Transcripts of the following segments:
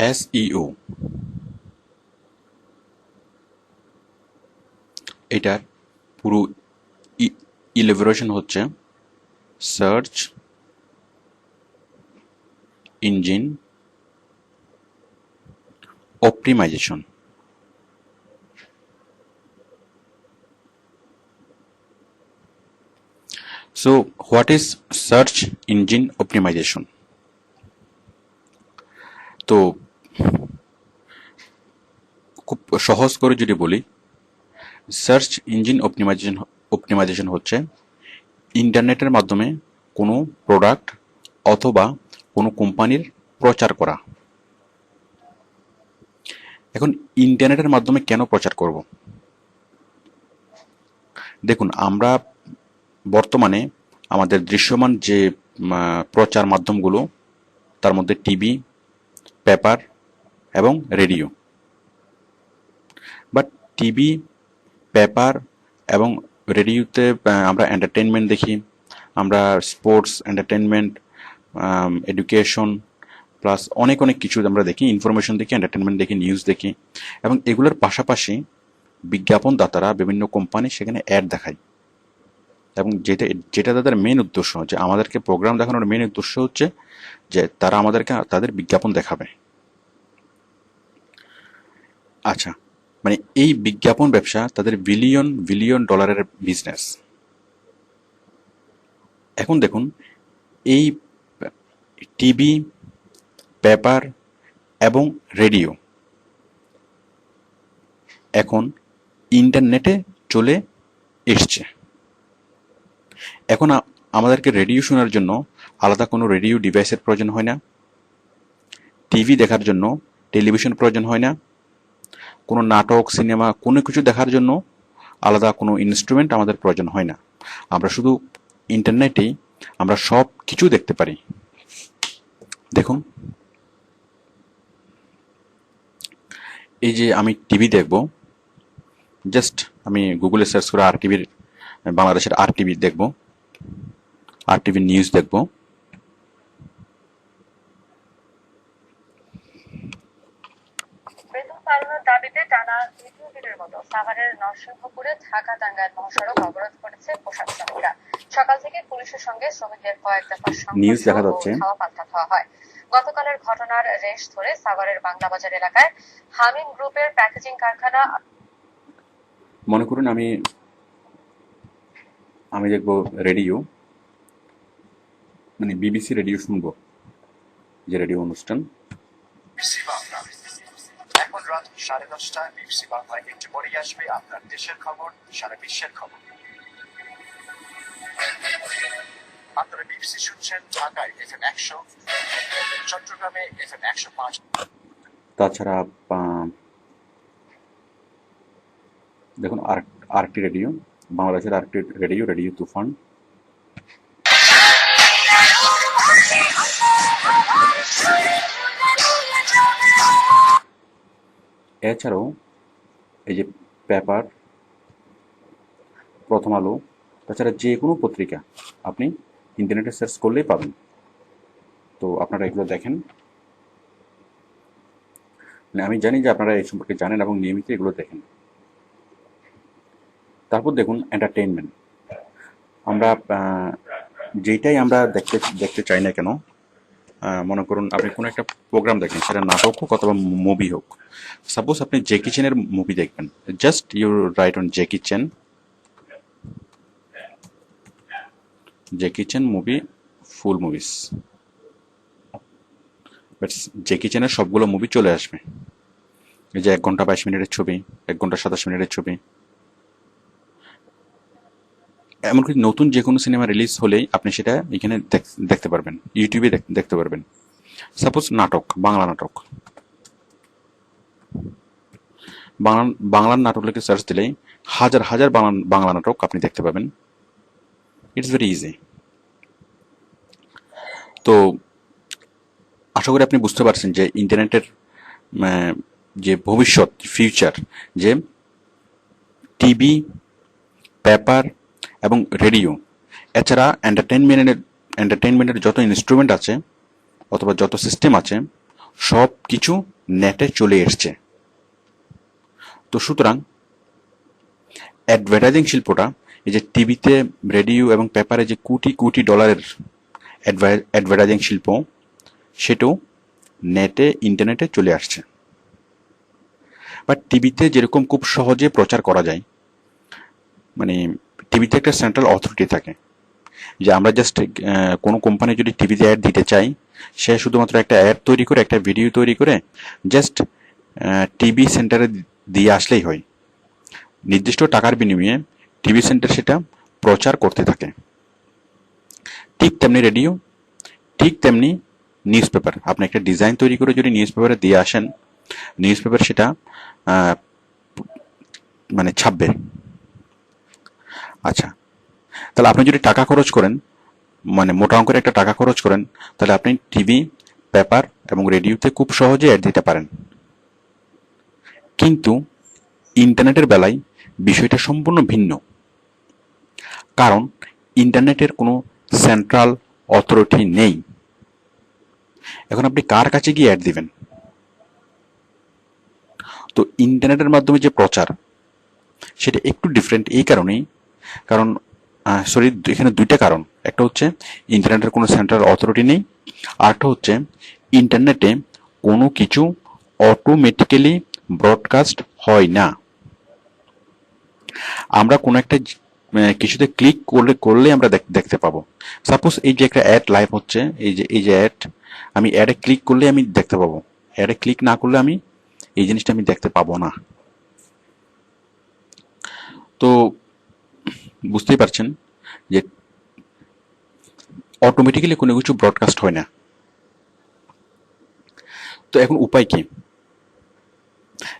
SEO এটার পুরো elaboration হচ্ছে search engine optimisation So, what is search engine optimization? তো খুব সহজ করে যদি বলি সার্চ ইঞ্জিন অপটিমাইজেশন অপটিমাইজেশন হচ্ছে ইন্টারনেটের মাধ্যমে কোনো প্রোডাক্ট অথবা কোনো কোম্পানির প্রচার করা। এখন ইন্টারনেটের মাধ্যমে কেন প্রচার করব? দেখুন, আমরা বর্তমানে আমাদের দৃশ্যমান যে প্রচার মাধ্যমগুলো, তার মধ্যে টিভি, পেপার এবং রেডিও। টিভি, পেপার এবং রেডিওতে আমরা এন্টারটেনমেন্ট দেখি। আমরা স্পোর্টস এন্টারটেনমেন্ট এডুকেশন প্লাস অনেক অনেক কিছু আমরা দেখি। ইনফরমেশন দেখি এন্টারটেনমেন্ট দেখি নিউজ দেখি। এবং এগুলোর পাশাপাশি বিজ্ঞাপন দাতারা বিভিন্ন কোম্পানি সেখানে অ্যাড দেখায়। এবং যেটা যেটা তাদের মেন উদ্দেশ্য, যে আমাদেরকে প্রোগ্রাম দেখানোর মেন উদ্দেশ্য হচ্ছে যে তারা আমাদেরকে, তাদের বিজ্ঞাপন দেখাবে। আচ্ছা মানে এই বিজ্ঞাপন ব্যবসা তাদের বিলিয়ন বিলিয়ন ডলারের বিজনেস এখন দেখুন, এই টিভি, পেপার এবং রেডিও এখন ইন্টারনেটে চলে এসছে। এখন আমাদেরকে রেডিও শোনার জন্য আলাদা কোনো রেডিও ডিভাইসের প্রয়োজন হয় না। টিভি দেখার জন্য টেলিভিশন প্রয়োজন হয় না। কোনো নাটক, সিনেমা, কোনো কিছু দেখার জন্য আলাদা কোনো ইনস্ট্রুমেন্ট আমাদের প্রয়োজন হয় না। আমরা শুধু ইন্টারনেটেই আমরা সব কিছু দেখতে পারি। দেখুন। এই যে আমি টিভি দেখব জাস্ট আমি গুগলে সার্চ করে আর টিভির বাংলাদেশের আর টিভি দেখব আর টিভির নিউজ দেখব। বাড়ানোর দাবিতে টানা দ্বিতীয় দিনের মতো সাভারের নরসিংহপুরে ঢাকা-টাঙ্গাইল মহাসড়ক অবরোধ করেছে পোশাক শ্রমিকরা। সকাল থেকে পুলিশের সঙ্গে শ্রমিকদের কয়েক দফা News দেখা যাচ্ছে। ধাওয়া পাল্টা হওয়া হয়। গতকালের ঘটনার রেশ ধরে সাভারের বাংলা বাজার এলাকায় হামিম গ্রুপের প্যাকেজিং কারখানা মনে করুন আমি আমি দেখব রেডিও। মানে বিবিসি রেডিও শুনব যে রেডিও অনুষ্ঠান। সাড়ে দশটায় বিবিসি বাংলায় একটু পরেই আসবে আপনার দেশের খবর, সারা বিশ্বের খবর। আপনারা বিবিসি শুনছেন ঢাকায় এফ এম একশো, চট্টগ্রামে এফ এম একশো পাঁচ। তাছাড়া দেখুন আর আরটি রেডিও, বাংলাদেশের আরটি রেডিও রেডিও তুফান। এছাড়াও এই যে পেপার, প্রথম আলো, তাছাড়া যে কোনো পত্রিকা আপনি ইন্টারনেটে সার্চ করলেই পাবেন। তো আপনারা এগুলো দেখেন। মানে আমি জানি যে আপনারা এই সম্পর্কে জানেন এবং নিয়মিত এগুলো দেখেন। তারপর দেখুন এন্টারটেইনমেন্ট আমরা যেটাই আমরা দেখতে দেখতে চাই না কেন মনে করুন আপনি কোনো একটা প্রোগ্রাম দেখেন, সেটা নাটক হোক অথবা মুভি হোক। সাপোজ আপনি জে কিচেনের মুভি দেখবেন। Just you write on J Kitchen J Kitchen movie full movies J কিচেনের সবগুলো মুভি চলে আসবে। এই যে এক ঘণ্টা বাইশ মিনিটের ছবি, এক ঘণ্টা সাতাশ মিনিটের ছবি। এমনকি নতুন যে কোনো সিনেমা রিলিজ হলেই আপনি সেটা এখানে দেখ- দেখতে পারবেন, ইউটিউবে দেখ- দেখতে পারবেন। সাপোজ নাটক, বাংলা নাটক। বাংলা বাংলার নাটক লিখে সার্চ দিলেই হাজার হাজার বাংলা বাংলা নাটক আপনি দেখতে পাবেন। ইটস ভেরি ইজি তো আশা করি আপনি বুঝতে পারছেন যে ইন্টারনেটের যে ভবিষ্যৎ ফিউচার যে টিভি পেপার এবং রেডিও। এছাড়া এন্টারটেনমেন্টের এন্টারটেনমেন্টের যত ইনস্ট্রুমেন্ট আছে, অথবা যত সিস্টেম আছে, সব কিছু নেটে চলে এসছে। তো সুতরাং অ্যাডভার্টাইজিং শিল্পটা, এই যে টিভিতে রেডিও এবং পেপারে যে কোটি কোটি ডলারের অ্যাডভার্টাইজিং শিল্প, সেটাও নেটে ইন্টারনেটে চলে আসছে। বাট টিভিতে যেরকম খুব সহজে প্রচার করা যায় মানে টিভিতে একটা সেন্ট্রাল অথরিটি থাকে, যে আমরা জাস্ট কোনো কোম্পানি যদি টিভিতে অ্যাড দিতে চাই, সে শুধুমাত্র একটা অ্যাড তৈরি করে, একটা ভিডিও তৈরি করে জাস্ট টিভি সেন্টারে দিয়ে আসলেই হয়। নির্দিষ্ট টাকার বিনিময়ে টিভি সেন্টার সেটা প্রচার করতে থাকে। ঠিক তেমনি রেডিও ঠিক তেমনি নিউজ পেপার আপনি একটা ডিজাইন তৈরি করে যদি নিউজ পেপারে দিয়ে আসেন নিউজ পেপার সেটা মানে ছাপবে। আচ্ছা। তাহলে আপনি যদি টাকা খরচ করেন মানে মোটা অঙ্কের একটা টাকা খরচ করেন, তাহলে আপনি টিভি, পেপার এবং রেডিওতে খুব সহজে অ্যাড দিতে পারেন। কিন্তু ইন্টারনেটের বেলায় বিষয়টা সম্পূর্ণ ভিন্ন। কারণ ইন্টারনেটের কোনো সেন্ট্রাল অথরিটি নেই। এখন আপনি কার কাছে গিয়ে অ্যাড দিবেন? তো ইন্টারনেটের মাধ্যমে যে প্রচার, সেটা একটু ডিফারেন্ট এই কারণেই কারণ সরি এখানে দুইটা কারণ। একটা হচ্ছে, ইন্টারনেটের কোনো সেন্ট্রাল অথরিটি নেই। আরেকটা হচ্ছে, ইন্টারনেটে কোনো কিছু অটোমেটিক্যালি ব্রডকাস্ট হয় না। আমরা কোনো একটা কিছুতে ক্লিক করলে করলে আমরা দেখতে পাবো। সাপোজ এই যে একটা অ্যাড লাইভ হচ্ছে, এই যে এই যে অ্যাড আমি অ্যাডে ক্লিক করলে আমি দেখতে পাবো। অ্যাডে ক্লিক না করলে আমি এই জিনিসটা আমি দেখতে পাবো না। তো বুঝতেই পারছেন যে অটোমেটিক্যালি কোনো কিছু ব্রডকাস্ট হয় না। তো এখন উপায় কি?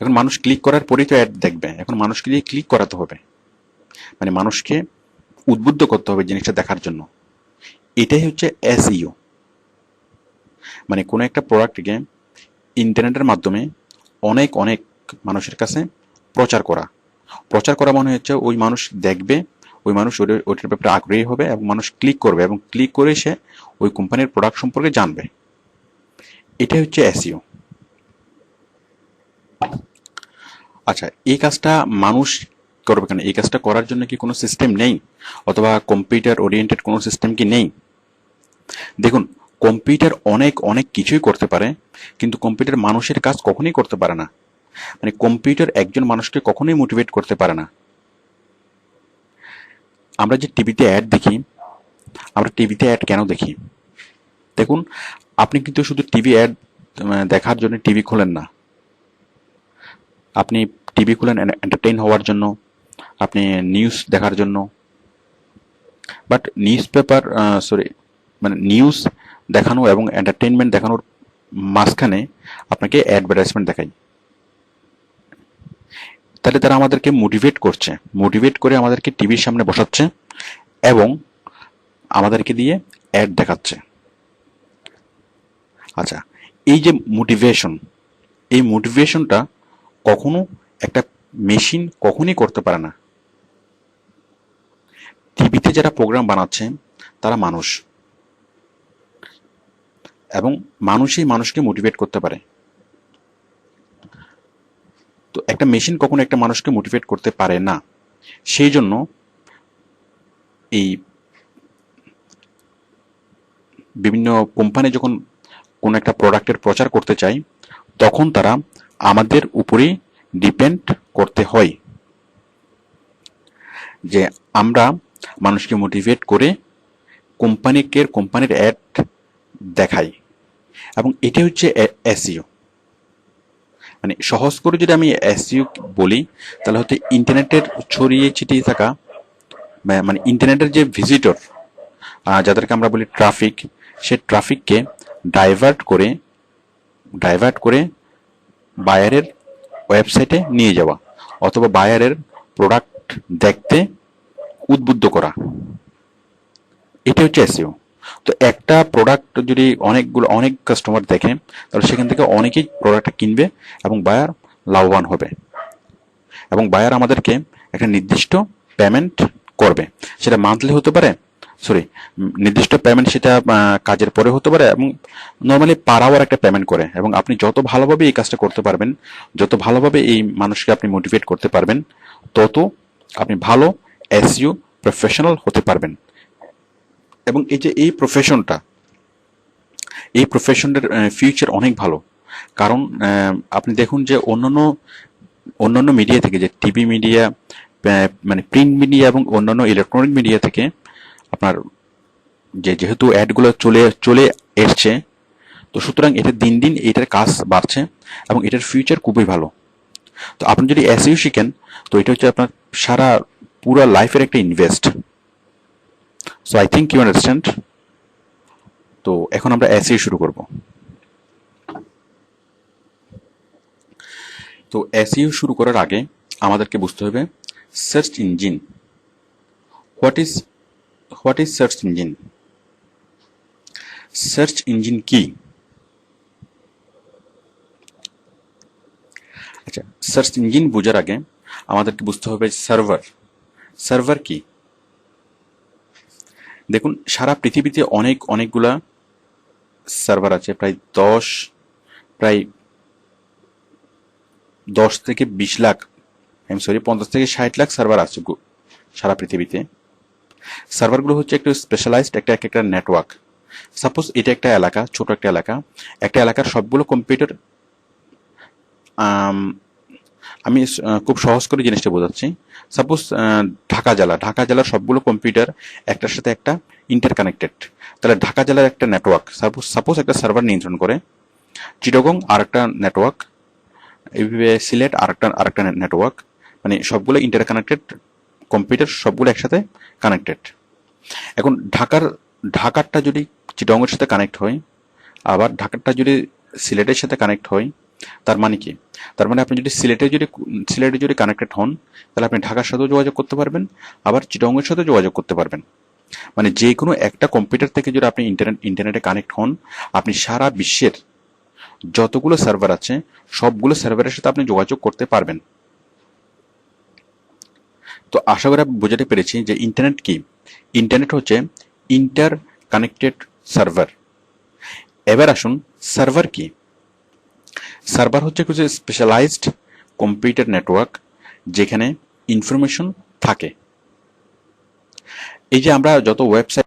এখন মানুষ ক্লিক করার পরেই তো অ্যাড দেখবে। এখন মানুষকে দিয়ে ক্লিক করাতে হবে। মানে মানুষকে উদ্বুদ্ধ করতে হবে জিনিসটা দেখার জন্য। এটাই হচ্ছে এসইও মানে কোনো একটা প্রোডাক্টকে ইন্টারনেটের মাধ্যমে অনেক অনেক মানুষের কাছে প্রচার করা। প্রচার করা মানে হচ্ছে ওই মানুষ দেখবে ওই মানুষ ওইটার ব্যাপারে আগ্রহী হবে এবং মানুষ ক্লিক করবে এবং ক্লিক করে সে ওই কোম্পানির প্রোডাক্ট সম্পর্কে জানবে। এটাই হচ্ছে এসইও আচ্ছা এই কাজটা মানুষ করবে কেন? এই কাজটা করার জন্য কি কোনো সিস্টেম নেই? অথবা কম্পিউটার ওরিয়েন্টেড কোনো সিস্টেম কি নেই? দেখুন কম্পিউটার অনেক অনেক কিছুই করতে পারে, কিন্তু কম্পিউটার মানুষের কাজ কখনোই করতে পারে না। মানে কম্পিউটার একজন মানুষকে কখনোই মোটিভেট করতে পারে না। আমরা যে টিভিতে অ্যাড দেখি, আমরা টিভিতে অ্যাড কেন দেখি? দেখুন, আপনি কিন্তু শুধু টিভি অ্যাড দেখার জন্য টিভি খোলেন না। আপনি টিভি খুলেন এন্টারটেইন হওয়ার জন্য, আপনি নিউজ দেখার জন্য। বাট নিউজ পেপার সরি মানে নিউজ দেখানো এবং এন্টারটেইনমেন্ট দেখানোর মাঝখানে আপনাকে অ্যাডভার্টাইজমেন্ট দেখাই। তাহলে তারা আমাদেরকে মোটিভেট করছে। মোটিভেট করে আমাদেরকে টিভির সামনে বসাচ্ছে এবং আমাদেরকে দিয়ে অ্যাড দেখাচ্ছে। আচ্ছা এই যে মোটিভেশন এই মোটিভেশনটা কখনো একটা মেশিন কখনই করতে পারে না। টিভিতে যারা প্রোগ্রাম বানাচ্ছে, তারা মানুষ। এবং মানুষই মানুষকে মোটিভেট করতে পারে। তো একটা মেশিন কখনো একটা মানুষকে মোটিভেট করতে পারে না। সেই জন্য এই বিভিন্ন কোম্পানি যখন কোনো একটা প্রোডাক্টের প্রচার করতে চায়, তখন তারা আমাদের উপরেই ডিপেন্ড করতে হয়। যে আমরা মানুষকে মোটিভেট করে কোম্পানিকে কোম্পানির অ্যাড দেখাই। এবং এটি হচ্ছে এসইও মানে সহজ করে যদি আমি এসইও বলি, তাহলে হচ্ছে ইন্টারনেটের ছড়িয়ে ছিটিয়ে থাকা মানে ইন্টারনেটের যে ভিজিটর যাদেরকে আমরা বলি ট্রাফিক সে ট্রাফিককে ডাইভার্ট করে ডাইভার্ট করে বায়ারের ওয়েবসাইটে নিয়ে যাওয়া, অথবা বায়ারের প্রোডাক্ট দেখতে উদ্বুদ্ধ করা। এটা হচ্ছে এসইও তো একটা প্রোডাক্ট যদি অনেকগুলো, অনেক কাস্টমার দেখে, তাহলে সেখান থেকে অনেকেই প্রোডাক্টটা কিনবে এবং বায়ার লাভবান হবে। এবং বায়ার আমাদেরকে একটা নির্দিষ্ট পেমেন্ট করবে। সেটা মান্থলি হতে পারে সরি নির্দিষ্ট পেমেন্ট সেটা কাজের পরে হতে পারে এবং নর্মালি পার আওয়ার একটা পেমেন্ট করে। এবং আপনি যত ভালোভাবে এই কাজটা করতে পারবেন, যত ভালোভাবে এই মানুষকে আপনি মোটিভেট করতে পারবেন, তত আপনি ভালো এসইউ প্রফেশনাল হতে পারবেন। এবং এই যে এই প্রফেশনটা এই প্রফেশনের ফিউচার অনেক ভালো। কারণ আপনি দেখুন যে অন্যান্য অন্যান্য মিডিয়া থেকে যে টিভি মিডিয়া মানে প্রিন্ট মিডিয়া এবং অন্যান্য ইলেকট্রনিক মিডিয়া থেকে আপনার যে যেহেতু অ্যাডগুলো চলে চলে এসছে, তো সুতরাং এটা দিন দিন এটার কাজ বাড়ছে এবং এটার ফিউচার খুবই ভালো। তো আপনি যদি এসইউ শিখেন, তো এটা হচ্ছে আপনার সারা, পুরো লাইফের একটা invest so I think you understand তো এখন আমরা এসইউ শুরু করব। তো এসইউ শুরু করার আগে আমাদেরকে বুঝতে হবে search engine what is what is search engine search engine কি? আচ্ছা সার্চ ইঞ্জিন বোঝার আগে আমাদেরকে বুঝতে হবে সার্ভার সার্ভার কি? দেখুন, সারা পৃথিবীতে অনেক, অনেকগুলা সার্ভার আছে, প্রায় দশ প্রায় দশ থেকে বিশ লাখ আমি সরি পঞ্চাশ থেকে ষাট লাখ সার্ভার আছে সারা পৃথিবীতে। সার্ভারগুলো হচ্ছে একটু স্পেশালাইজড একটা এক একটা নেটওয়ার্ক সাপোজ এটা একটা এলাকা, ছোট একটা এলাকা। একটা এলাকার সবগুলো কম্পিউটার আমি খুব সহজ করে জিনিসটা বোঝাচ্ছি। সাপোজ ঢাকা জেলা। ঢাকা জেলার সবগুলো কম্পিউটার একটার সাথে একটা ইন্টার কানেক্টেড তাহলে ঢাকা জেলার একটা নেটওয়ার্ক সাপোজ সাপোজ একটা সার্ভার নিয়ন্ত্রণ করে। চিটগং আর একটা নেটওয়ার্ক এইভাবে সিলেট আর একটা আর একটা নেটওয়ার্ক মানে সবগুলো ইন্টার কানেক্টেড কম্পিউটার সবগুলো একসাথে কানেক্টেড এখন ঢাকার, ঢাকারটা যদি চিটগংয়ের সাথে কানেক্ট হয়, আবার ঢাকারটা যদি সিলেটের সাথে কানেক্ট হয় তার মানে কি? তার মানে আপনি যদি সিলেটে যদি সিলেটে যদি কানেক্টেড হন, তাহলে আপনি ঢাকার সাথেও যোগাযোগ করতে পারবেন, আবার চিটগংয়ের সাথেও যোগাযোগ করতে পারবেন। মানে যে কোনো একটা কম্পিউটার থেকে যদি আপনি ইন্টারনেট ইন্টারনেটে কানেক্ট হন, আপনি সারা বিশ্বের যতগুলো সার্ভার আছে, সবগুলো সার্ভারের সাথে আপনি যোগাযোগ করতে পারবেন। তো আশা করি বোঝাতে পেরেছি যে ইন্টারনেট কি? ইন্টারনেট হচ্ছে ইন্টার কানেক্টেড সার্ভার এবার আসুন সার্ভার কি? সার্ভার হচ্ছে কিছু স্পেশালাইজড কম্পিউটার নেটওয়ার্ক যেখানে ইনফরমেশন থাকে। এই যে আমরা যত ওয়েবসাইট